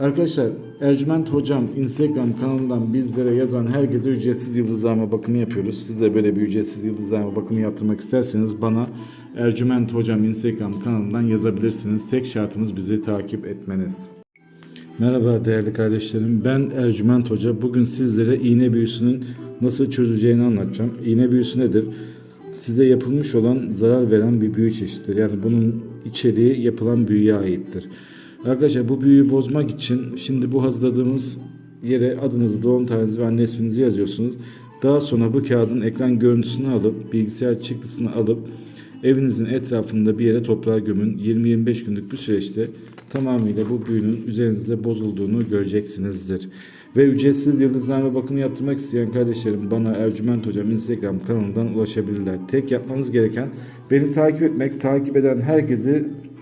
Arkadaşlar Ercüment Hocam Instagram kanalından bizlere yazan herkese ücretsiz yıldızlama bakımı yapıyoruz. Siz de böyle bir ücretsiz yıldızlama bakımı yaptırmak isterseniz bana Ercüment Hocam Instagram kanalından yazabilirsiniz. Tek şartımız bizi takip etmeniz. Merhaba değerli kardeşlerim. Ben Ercüment Hoca. Bugün sizlere iğne büyüsünün nasıl çözüleceğini anlatacağım. İğne büyüsü nedir? Size yapılmış olan zarar veren bir büyü çeşididir. Yani bunun içeriği yapılan büyüye aittir. Arkadaşlar bu büyüyü bozmak için şimdi bu hazırladığımız yere adınızı, doğum tarihinizi ve anne isminizi yazıyorsunuz. Daha sonra bu kağıdın ekran görüntüsünü alıp bilgisayar çıktısını alıp evinizin etrafında bir yere toprağa gömün. 20-25 günlük bir süreçte tamamıyla bu büyünün üzerinizde bozulduğunu göreceksinizdir. Ve ücretsiz yıldızlama bakımı yaptırmak isteyen kardeşlerim bana Ercüment Hocam Instagram kanalından ulaşabilirler. Tek yapmanız gereken beni takip etmek, takip eden herkesi